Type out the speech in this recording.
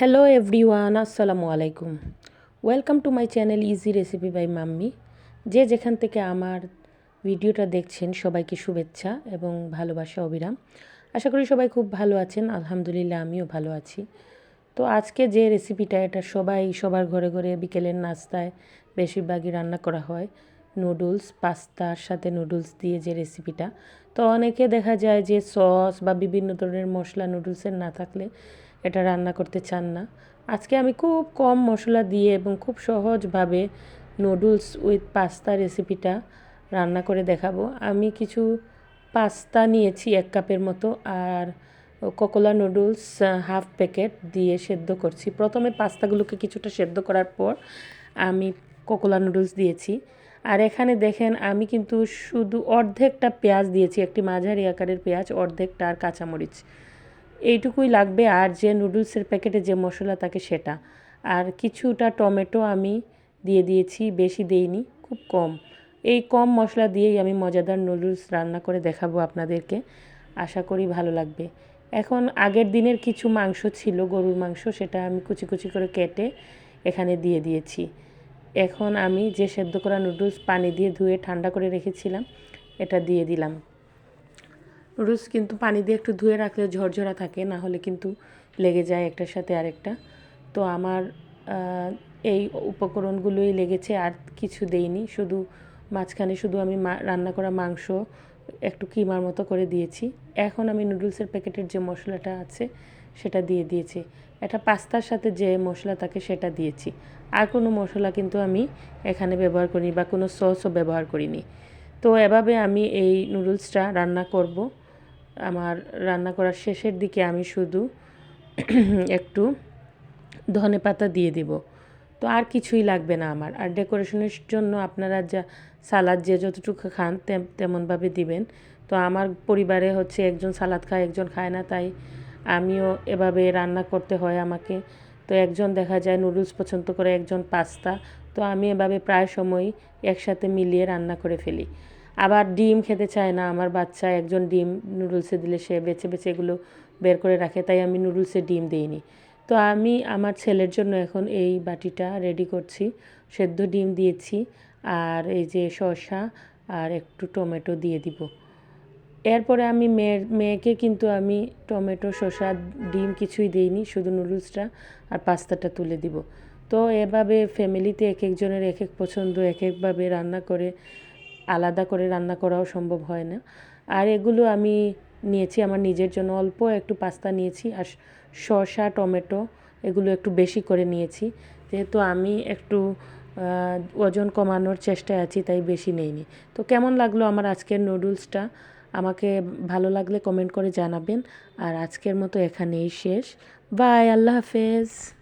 Hello everyone আসসালামু আলাইকুম welcome to my channel easy recipe by mummy যে যেখান থেকে আমার ভিডিওটা দেখছেন, সবাইকে শুভেচ্ছা এবং ভালোবাসা, অবিরাম। আশা করি সবাই খুব ভালো আছেন, আলহামদুলিল্লাহ আমিও ভালো আছি। তো আজকে যে রেসিপিটা এটা সবাই সবার ঘরে ঘরে বিকেলের নাস্তায় বেশিরভাগই রান্না করা হয়। নুডলস পাস্তার সাথে নুডলস দিয়ে যে রেসিপিটা তো অনেকে দেখা যায় যে সস বা বিভিন্ন ধরনের মশলা নুডলসের না থাকলে এটা রান্না করতে চান না। আজকে আমি খুব কম মশলা দিয়ে এবং খুব সহজভাবে নুডলস উইথ পাস্তা রেসিপিটা রান্না করে দেখাবো। আমি কিছু পাস্তা নিয়েছি এক কাপের মতো আর কোকোলা নুডলস হাফ প্যাকেট দিয়ে সেদ্ধ করছি। প্রথমে পাস্তাগুলোকে কিছুটা সেদ্ধ করার পর আমি কোকোলা নুডলস দিয়েছি। আর এখানে দেখেন আমি কিন্তু শুধু অর্ধেকটা পেঁয়াজ দিয়েছি, একটি মাঝারি আকারের পেঁয়াজ, অর্ধেকটা আর কাঁচামরিচ। এইটুকুই লাগবে আর যে নুডলসের প্যাকেটে যে মশলা থাকে সেটা। আর কিছুটা টমেটো আমি দিয়ে দিয়েছি, বেশি দেইনি, খুব কম। এই কম মশলা দিয়েই আমি মজাদার নুডলস রান্না করে দেখাবো আপনাদেরকে। আশা করি ভালো লাগবে। এখন আগের দিনের কিছু মাংস ছিল, গরুর মাংস, সেটা আমি কুচি কুচি করে কেটে এখানে দিয়ে দিয়েছি। এখন আমি যে সেদ্ধ করা নুডলস পানি দিয়ে ধুয়ে ঠান্ডা করে রেখেছিলাম, এটা দিয়ে দিলাম। নুডলস কিন্তু পানি দিয়ে একটু ধুয়ে রাখলে ঝরঝরা থাকে, না হলে কিন্তু লেগে যায় একটার সাথে আরেকটা। তো আমার এই উপকরণগুলোই লেগেছে, আর কিছু দেইনি। শুধু মাঝখানে শুধু আমি রান্না করা মাংস একটু কিমার মতো করে দিয়েছি। এখন আমি নুডলসের প্যাকেটের যে মশলাটা আছে, সেটা দিয়ে দিয়েছি। এটা পাস্তার সাথে যে মশলা থাকে, সেটা দিয়েছি। আর কোনো মশলা কিন্তু আমি এখানে ব্যবহার করিনি বা কোনো সসও ব্যবহার করিনি। তো এভাবে আমি এই নুডলসটা রান্না করব। আমার রান্না করার শেষের দিকে আমি শুধু একটু ধনে পাতা দিয়ে দিব। তো আর কিছুই লাগবে না আমার। আর ডেকোরেশনের জন্য আপনারা যা সালাদ যে যতটুকু খান তেমনভাবে দিবেন। তো আমার পরিবারে হচ্ছে একজন সালাদ খায়, একজন খায় না, তাই আমিও এভাবে রান্না করতে হয় আমাকে। তো একজন দেখা যায় নুডলস পছন্দ করে, একজন পাস্তা। তো আমি এভাবে প্রায় সময় একসাথে মিলিয়ে রান্না করে ফেলি। আবার ডিম খেতে চায় না। আমার বাচ্চা একজন ডিম নুডলসে দিলে সে বেছে বেছে এগুলো বের করে রাখে, তাই আমি নুডলসে ডিম দিইনি। তো আমি আমার ছেলের জন্য এখন এই বাটিটা রেডি করছি। সেদ্ধ ডিম দিয়েছি আর এই যে শসা আর একটু টমেটো দিয়ে দিব। এরপরে আমি মেয়ের, মেয়েকে কিন্তু আমি টমেটো, শসা, ডিম কিছুই দিইনি, শুধু নুডলসটা আর পাস্তাটা তুলে দিব। তো এভাবে ফ্যামিলিতে এক একজনের এক এক পছন্দ এক একভাবে রান্না করে আলাদা করে রান্না করাও সম্ভব হয় না। আর এগুলো আমি নিয়েছি, আমার নিজের জন্য অল্প একটু পাস্তা নিয়েছি আর শসা, টমেটো এগুলো একটু বেশি করে নিয়েছি। যেহেতু আমি একটু ওজন কমানোর চেষ্টায় আছি, তাই বেশি নেইনি। তো কেমন লাগল আমার আজকের নুডলসটা? আমাকে ভালো লাগলে কমেন্ট করে জানাবেন। আর আজকের মতো এখানেই শেষ। বাই, আল্লাহ হাফেজ।